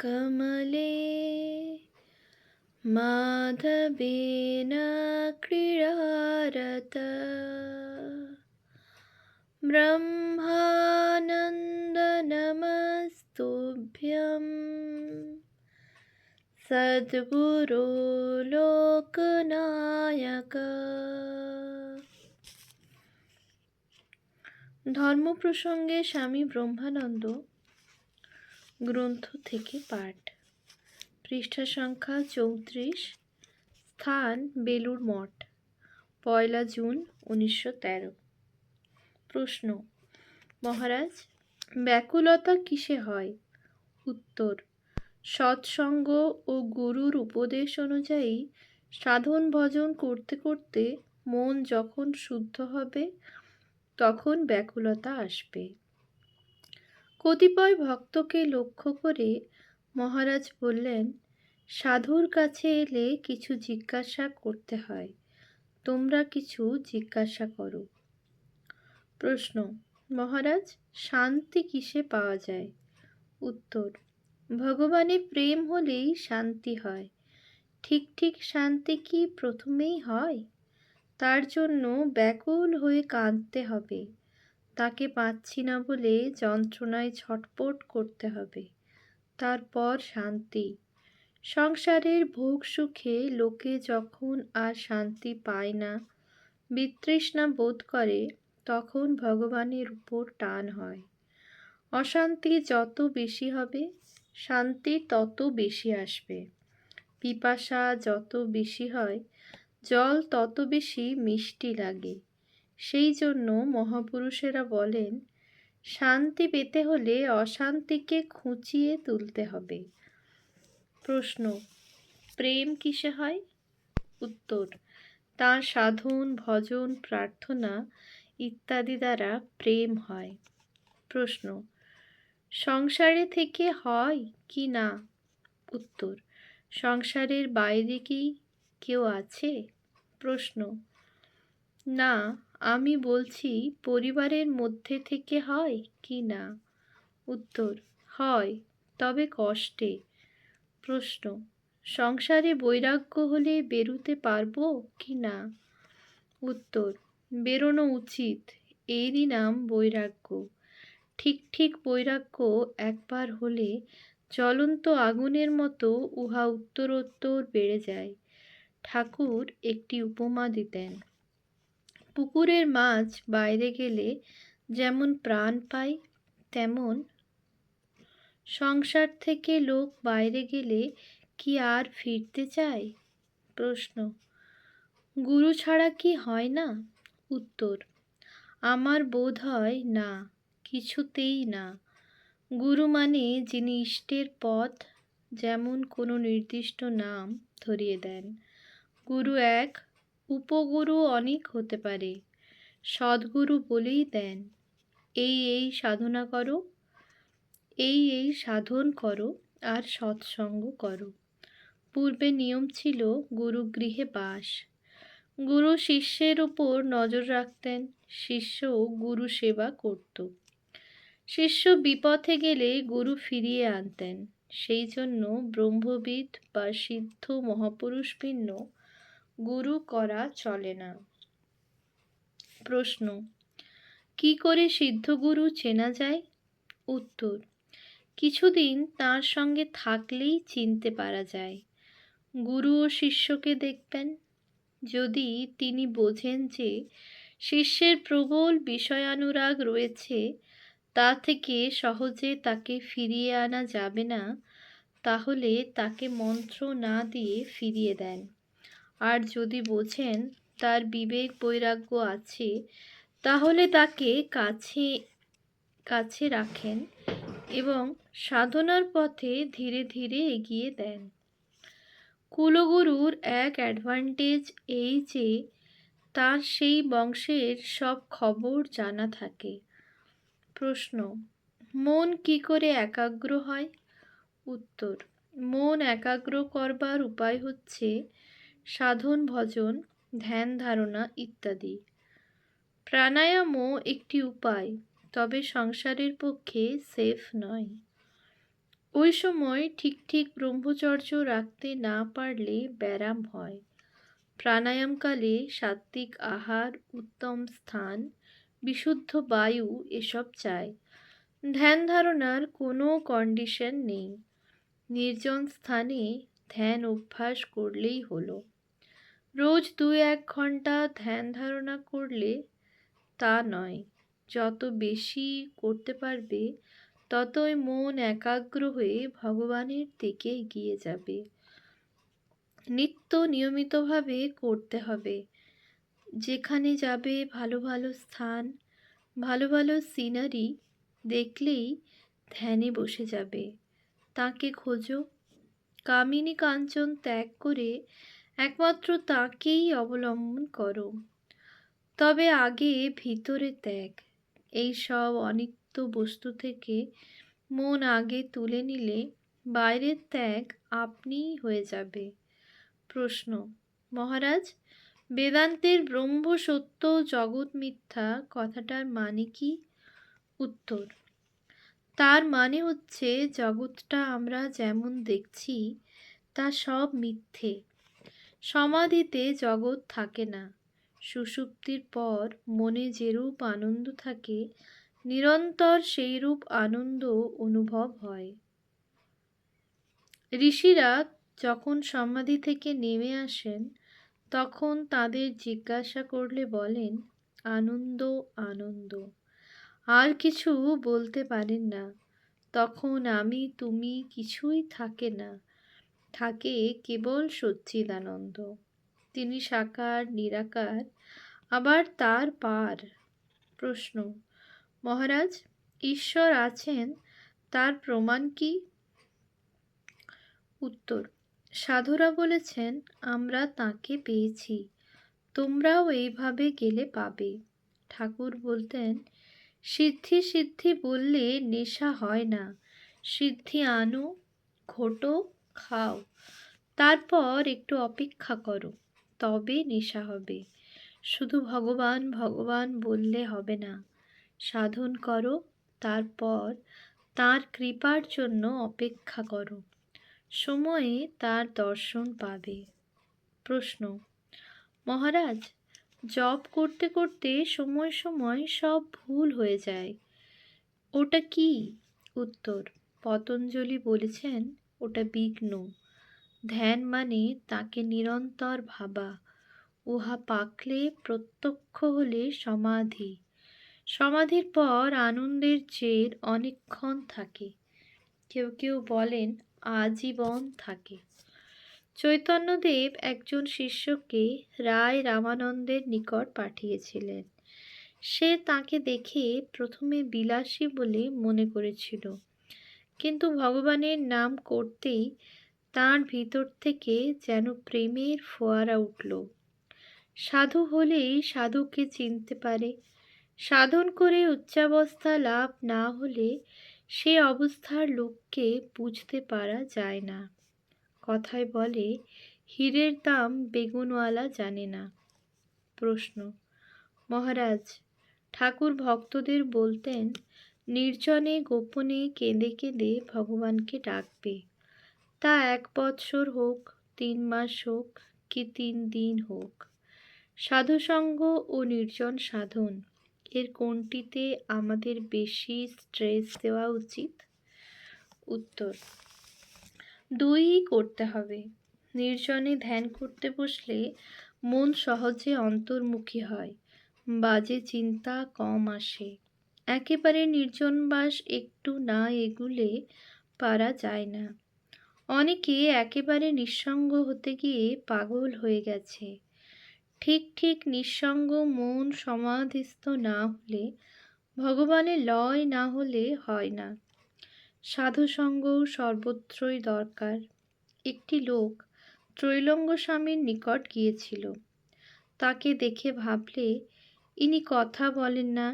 कमले माधवेन क्रीडारत ब्रह्मानन्दनमस्तुभ्यं सद्गुरो লোকনায়ক ধর্ম প্রসঙ্গে স্বামী ব্রহ্মানন্দ গ্রন্থ থেকে পাঠ। পৃষ্ঠা সংখ্যা চৌত্রিশ, স্থান বেলুর মঠ, পয়লা জুন উনিশশো তেরো। প্রশ্ন, মহারাজ, ব্যাকুলতা কিসে হয়? উত্তর, সৎসঙ্গ ও গুরুর উপদেশ অনুযায়ী সাধন ভজন করতে করতে মন যখন শুদ্ধ হবে, তখন ব্যাকুলতা আসবে। কতিপয় ভক্তকে লক্ষ্য করে মহারাজ বললেন, সাধুর কাছে এলে কিছু জিজ্ঞাসা করতে হয়। তোমরা কিছু জিজ্ঞাসা করো। প্রশ্ন, মহারাজ, শান্তি কিসে পাওয়া যায়? উত্তর, ভগবানে প্রেম হলেই শান্তি হয়। ঠিক ঠিক শান্তি কি প্রথমেই হয়? তার জন্য ব্যাকুল হয়ে কাঁদতে হবে। তাকে পাচ্ছি না বলে যন্ত্রণায় ছটপট করতে হবে। তারপর শান্তি। সংসারের ভোগ সুখে লোকে যখন আর শান্তি পায় না, বিতৃষ্ণা বোধ করে, তখন ভগবানের উপর টান হয়। অশান্তি যত বেশি হবে, শান্তি তত বেশি আসবে। পিপাসা যত বেশি হয়, জল তত বেশি মিষ্টি লাগে। সেই জন্য মহাপুরুষেরা বলেন, শান্তি পেতে হলে অশান্তিকে খুঁচিয়ে তুলতে হবে। প্রশ্ন, প্রেম কিসে হয়? উত্তর, তার সাধন, ভজন, প্রার্থনা ইত্যাদি দ্বারা প্রেম হয়। প্রশ্ন, সংসারে থেকে হয় কি না? উত্তর, সংসারের বাইরে কি কেউ আছে? প্রশ্ন, না। আমি বলছি, পরিবারের মধ্যে থেকে হয় কি না? উত্তর, হয়, তবে কষ্টে। প্রশ্ন, সংসারে বৈরাগ্য হলে বেরুতে পারব কি না? উত্তর, বেরোনো উচিত, এরই নাম বৈরাগ্য। ঠিক ঠিক বৈরাগ্য একবার হলে জ্বলন্ত আগুনের মতো উহা উত্তরোত্তর বেড়ে যায়। ঠাকুর একটি উপমা দিতেন। পুকুরের মাছ বাইরে গেলে যেমন প্রাণ পায়, তেমন সংসার থেকে লোক বাইরে গেলে কি আর ফিরতে চায়? প্রশ্ন। গুরু ছাড়া কি হয় না? উত্তর। আমার বোধ হয় না, কিছুতেই না। গুরু মানে যিনি ইষ্টের পথ, যেমন কোনো নির্দিষ্ট নাম ধরিয়ে দেন। গুরু এক উপগুরু অনেক হতে পারে। সদ্গুরু বলেই দেন, এই এই সাধনা করো, এই এই সাধন করো আর সৎসঙ্গ করো। পূর্বে নিয়ম ছিল গুরু গৃহে বাস। গুরু শিষ্যের উপর নজর রাখতেন শিষ্য গুরু সেবা করত। শিষ্য বিপথে গেলে গুরু ফিরিয়ে আনতেন। সেই জন্য ব্রহ্মবিদ বা সিদ্ধ মহাপুরুষ ভিন্ন গুরু করা চলে না। প্রশ্ন, কি করে সিদ্ধগুরু চেনা যায়? উত্তর, কিছুদিন তার সঙ্গে থাকলেই চিনতে পারা যায়। গুরু ও শিষ্যকে দেখবেন, যদি তিনি বোঝেন যে শিষ্যের প্রবল বিষয়ানুরাগ রয়েছে, তা থেকে সহজে তাকে ফিরিয়ে আনা যাবে না, তাহলে তাকে মন্ত্র না দিয়ে ফিরিয়ে দেন। আর যদি বোঝেন তার বিবেক বৈরাগ্য আছে, তাহলে তাকে কাছে কাছে রাখেন এবং সাধনার পথে ধীরে ধীরে এগিয়ে দেন। কুলগুরুর এক অ্যাডভান্টেজ এই যে, তার সেই বংশের সব খবর জানা থাকে। প্রশ্ন, মন কি করে একাগ্র হয়? উত্তর, মন একাগ্র করবার উপায় হচ্ছে সাধন, ভজন, ধ্যান, ধারণা ইত্যাদি। প্রাণায়ামও একটি উপায়, তবে সংসারের পক্ষে সেফ নয়। ওই সময় ঠিক ঠিক ব্রহ্মচর্য রাখতে না পারলে ব্যারাম হয়। প্রাণায়ামকালে সাত্ত্বিক আহার, উত্তম স্থান, বিশুদ্ধ বায়ু এসব চায় ধ্যান ধারণার কোনো কন্ডিশন নেই। নির্জন স্থানে ধ্যান অভ্যাস করলেই হলো। রোজ দুই এক ঘণ্টা ধ্যান ধারণা করলে তা নয়। যত বেশি করতে পারবে, ততই মন একাগ্র হয়ে ভগবানের দিকে এগিয়ে যাবে। নিত্য নিয়মিতভাবে করতে হবে। যেখানে যাবে ভালো ভালো স্থান, ভালো ভালো সিনারি দেখলেই ধ্যানে বসে যাবে। তাকে খোঁজো। কামিনী কাঞ্চন ত্যাগ করে একমাত্র তাকেই অবলম্বন করো। তবে আগে ভিতরে ত্যাগ। এই সব অনিত্য বস্তু থেকে মন আগে তুলে নিলে বাইরের ত্যাগ আপনিই হয়ে যাবে। প্রশ্ন, মহারাজ, বেদান্তের ব্রহ্ম, সত্য জগৎ মিথ্যা কথাটার মানে কি? উত্তর, তার মানে হচ্ছে জগৎটা আমরা যেমন দেখছি, তা সব মিথ্যে। সমাধিতে জগৎ থাকে না। সুষুপ্তির পর মনে যেরূপ আনন্দ থাকে, নিরন্তর সেইরূপ আনন্দ অনুভব হয়। ঋষিরা যখন সমাধি থেকে নেমে আসেন, তখন তাদের জিজ্ঞাসা করলে বলেন, আনন্দ আনন্দ। আর কিছু বলতে পারেন না। তখন আমি, তুমি কিছুই থাকে না। থাকে কেবল সচ্চিদানন্দ। তিনি সাকার, নিরাকার, আবার তার পার। প্রশ্ন, মহারাজ, ঈশ্বর আছেন, তার প্রমাণ কি? উত্তর, সাধুরা বলেছেন, আমরা তাকে পেয়েছি, তোমরাও এইভাবে গেলে পাবে। ঠাকুর বলতেন, সিদ্ধি সিদ্ধি বললে নেশা হয় না। সিদ্ধি আনো, ঘোটো খাও। তারপর একটু অপেক্ষা করো, তবে নেশা হবে। শুধু ভগবান ভগবান বললে হবে না। সাধন করো, তারপর তার কৃপার জন্য অপেক্ষা করো। সময়ে তার দর্শন পাবে। প্রশ্ন, মহারাজ জব করতে করতে সময় সময় সব ভুল হয়ে যায়। ওটা কি? উত্তর, পতঞ্জলি বলেছেন ওটা বিঘ্ন। ধ্যান মানে তাকে নিরন্তর ভাবা। উহা পাকলে প্রত্যক্ষ হলে সমাধি। সমাধির পর আনন্দের জের অনেকক্ষণ থাকে। কেউ কেউ বলেন আজীবন থাকে। চৈতন্যদেব একজন শিষ্যকে রায় রামানন্দের নিকট পাঠিয়েছিলেন। সে তাকে দেখে প্রথমে বিলাসী বলে মনে করেছিল। কিন্তু ভগবানের নাম করতেই তার ভিতর থেকে যেন প্রেমের ফোয়ারা উঠল। সাধু হলেই সাধুকে চিনতে পারে। সাধন করে উচ্চাবস্থা লাভ না হলে সে অবস্থার লোককে বুঝতে পারা যায় না। কথায় বলে, হীরের দাম বেগুনওয়ালা জানে না। প্রশ্ন। মহারাজ, ঠাকুর ভক্তদের বলতেন নির্জনে, গোপনে, কেঁদে কেঁদে ভগবানকে ডাকবে। তা এক বৎসর হোক, তিন মাস হোক কি তিন দিন হোক। সাধুসঙ্গ ও নির্জন সাধন, এর কোনটিতে আমাদের বেশি স্ট্রেস দেওয়া উচিত? উত্তর, দুইই করতে হবে। নির্জনে ধ্যান করতে বসলে মন সহজে অন্তর্মুখী হয়, বাজে চিন্তা কম আসে। একেবারে নির্জনবাস একটু না এগুলে পারা যায় না। অনেকে একেবারে নিঃসঙ্গ হতে গিয়ে পাগল হয়ে গেছে। ঠিক ঠিক নিঃসঙ্গ মন সমাধিস্থ না হলে ভগবানের লয় না হলে হয় না। সাধুসঙ্গ সর্বত্রই দরকার। একটি লোক ত্রৈলঙ্গ স্বামীর নিকট গিয়েছিল। তাকে দেখে ভাবলে, ইনি কথা বলেন না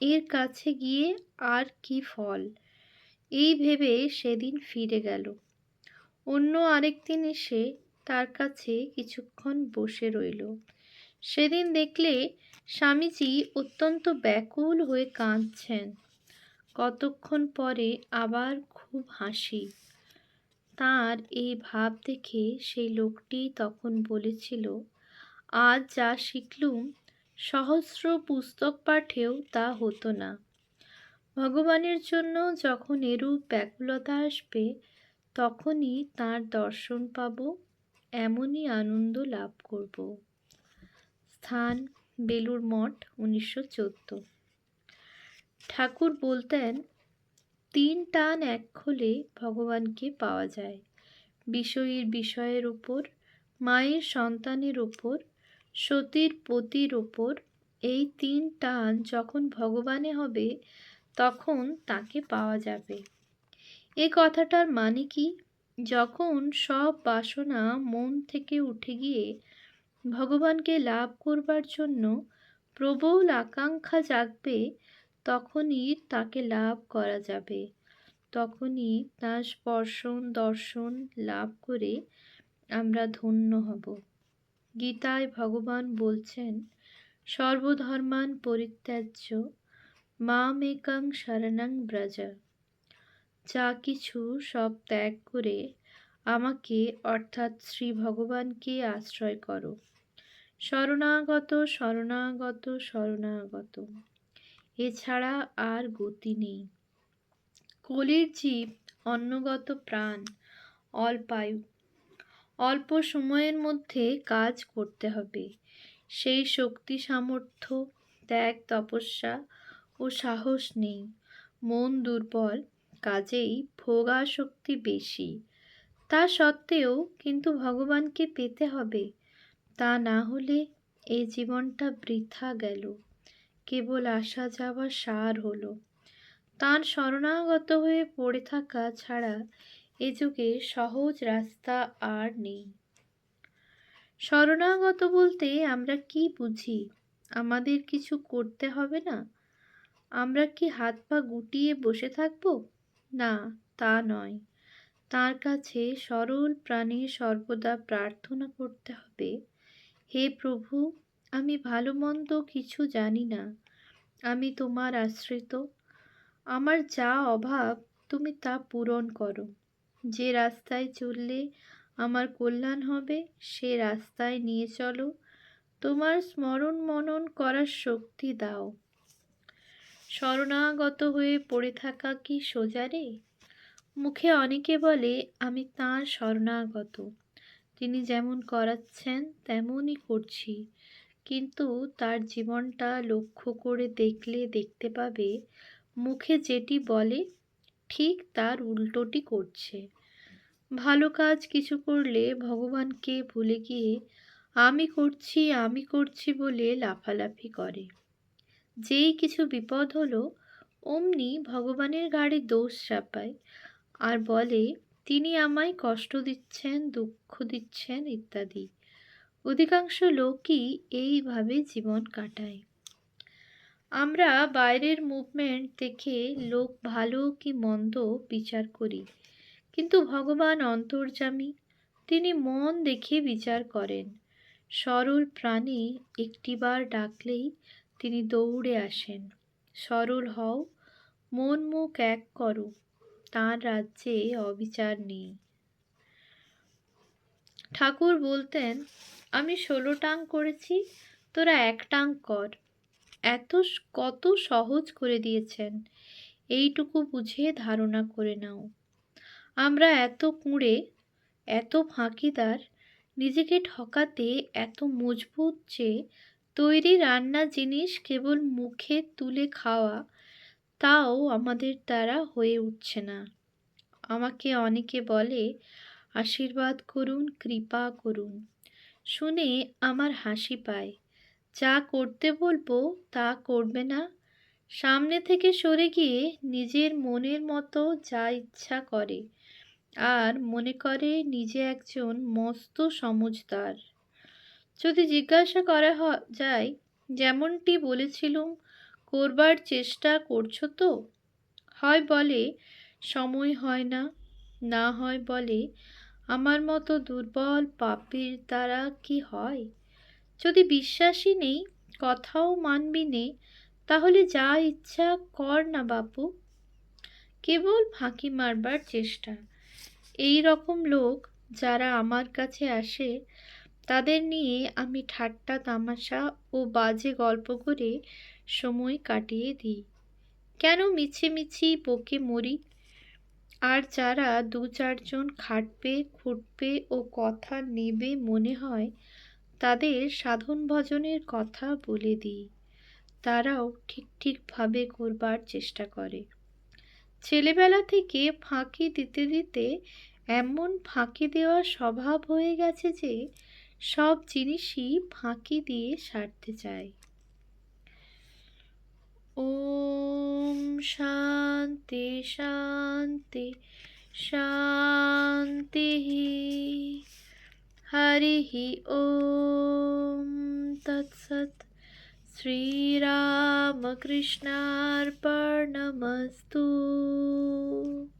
এর কাছে গিয়ে আর কি ফল? এই ভেবে সেদিন ফিরে গেল। অন্য আরেকদিন এসে তার কাছে কিছুক্ষণ বসে রইল। সেদিন দেখলে স্বামীজি অত্যন্ত ব্যাকুল হয়ে কাঁদছেন। কতক্ষণ পরে আবার খুব হাসি। তার এই ভাব দেখে সেই লোকটি তখন বলেছিল, আজ যা শিখলুম সহস্র পুস্তক পাঠেও তা হতো না। ভগবানের জন্য যখন এরূপ ব্যাকুলতা আসবে, তখনই তার দর্শন পাব, এমনই আনন্দ লাভ করব। স্থান বেলুর মঠ, উনিশশো চোদ্দ। ঠাকুর বলতেন, তিন টান এক খোলে ভগবানকে পাওয়া যায়। বিষয়ীর বিষয়ের উপর, মায়ের সন্তানের ওপর সতীর পতির ওপর এই তিন টান যখন ভগবানে হবে, তখন তাকে পাওয়া যাবে। এ কথাটার মানে কি? যখন সব বাসনা মন থেকে উঠে গিয়ে ভগবানকে লাভ করবার জন্য প্রবল আকাঙ্ক্ষা জাগবে, তখনই তাকে লাভ করা যাবে। তখনই তার স্পর্শন, দর্শন লাভ করে আমরা ধন্য হব। গীতায় ভগবান বলছেন, সর্বধর্মান পরিত্যাজ্য, মামেকাং শরণাং ব্রজ। যা কিছু সব ত্যাগ করে আমাকে, অর্থাৎ শ্রী ভগবানকে আশ্রয় করো। শরণাগত শরণাগত শরণাগত। এছাড়া আর গতি নেই। কলির জীব অন্নগত প্রাণ, অল্পায়ু। অল্প সময়ের মধ্যে কাজ করতে হবে। সেই শক্তি, সামর্থ্য, ত্যাগ, তপস্যা ও সাহস নেই। মন দুর্বল, কাজেই ভোগাসক্তি বেশি। তা সত্ত্বেও কিন্তু ভগবানকে পেতে হবে। তা না হলে এই জীবনটা বৃথা গেল। কেবল আসা যাওয়া সার হলো। তার শরণাগত হয়ে পড়ে থাকা ছাড়া এ যুগে সহজ রাস্তা আর নেই। শরণাগত বলতে আমরা কি বুঝি? আমাদের কিছু করতে হবে না? আমরা কি হাত পা গুটিয়ে বসে থাকব? না, তা নয়। তার কাছে সরল প্রাণে সর্বদা প্রার্থনা করতে হবে, হে প্রভু, আমি ভালো মন্দ কিছু জানি না। আমি তোমার আশ্রিত। আমার যা অভাব, তুমি তা পূরণ করো। যে রাস্তায় চললে আমার কল্যাণ হবে, সে রাস্তায় নিয়ে চলো। তোমার স্মরণ মনন করার শক্তি দাও। শরণাগত হয়ে পড়ে থাকা কি সোজারে মুখে অনেকে বলে, আমি তাঁর শরণাগত। তিনি যেমন করাচ্ছেন, তেমনই করছি। কিন্তু তার জীবনটা লক্ষ্য করে দেখলে দেখতে পাবে, মুখে যেটি বলে, ঠিক তার উল্টোটি করছে। ভালো কাজ কিছু করলে ভগবানকে ভুলে গিয়ে আমি করছি আমি করছি বলে লাফালাফি করে। যেই কিছু বিপদ হলো, অমনি ভগবানের গাড়ি দোষ চাপায় আর বলে, তিনি আমায় কষ্ট দিচ্ছেন, দুঃখ দিচ্ছেন ইত্যাদি। অধিকাংশ লোকই এইভাবে জীবন কাটায়। আমরা বাইরের মুভমেন্ট দেখে লোক ভালো কি মন্দ বিচার করি। কিন্তু ভগবান অন্তর্যামী। তিনি মন দেখে বিচার করেন। সরল প্রাণী একটিবার ডাকলেই তিনি দৌড়ে আসেন। সরল হও, মন মুখ এক করো, তাঁর রাজ্যে অবিচার নেই। ঠাকুর বলতেন, আমি ষোলো টাং করেছি, তোরা এক টাং কর। এত কত সহজ করে দিয়েছেন। এইটুকু বুঝে ধারণা করে নাও। আমরা এত কুঁড়ে, এত ফাঁকিদার, নিজেকে ঠকাতে এত মজবুত যে তৈরি রান্না জিনিস কেবল মুখে তুলে খাওয়া, তাও আমাদের দ্বারা হয়ে উঠছে না। আমাকে অনেকে বলে, আশীর্বাদ করুন, কৃপা করুন। শুনে আমার হাসি পায়। যা করতে বলব, তা করবে না। সামনে থেকে সরে গিয়ে নিজের মনের মতো যা ইচ্ছা করে। আর মনে করে নিজে একজন মস্ত সমজদার যদি জিজ্ঞাসা করা যায়, যেমনটি বলেছিলুম, করবার চেষ্টা করছ তো? হয় বলে, সময় হয় না। না হয় বলে, আমার মতো দুর্বল পাপের দ্বারা কি হয়? যদি বিশ্বাসই নেই, কথাও মানবি নে, তাহলে যা ইচ্ছা কর না বাপু। কেবল ফাঁকি মারবার চেষ্টা। এই রকম লোক যারা আমার কাছে আসে, তাদের নিয়ে আমি ঠাট্টা, তামাশা ও বাজে গল্প করে সময় কাটিয়ে দিই। কেন মিছে মিছি বকে মরি? আর যারা দু চারজন খাটবে, খুঁটবে ও কথা নেবে মনে হয়, তাদের সাধন ভজনের কথা বলে দিই। তারাও ঠিক ঠিকভাবে করবার চেষ্টা করে। ছেলেবেলা থেকে ফাঁকি দিতে দিতে এমন ফাঁকি দেওয়ার স্বভাব হয়ে গেছে যে সব জিনিসই ফাঁকি দিয়ে সারতে চায়। ওম শান্তি শান্তি শান্তি হরি ওম তৎসৎ শ্রীরামকৃষ্ণার্পণমস্তু।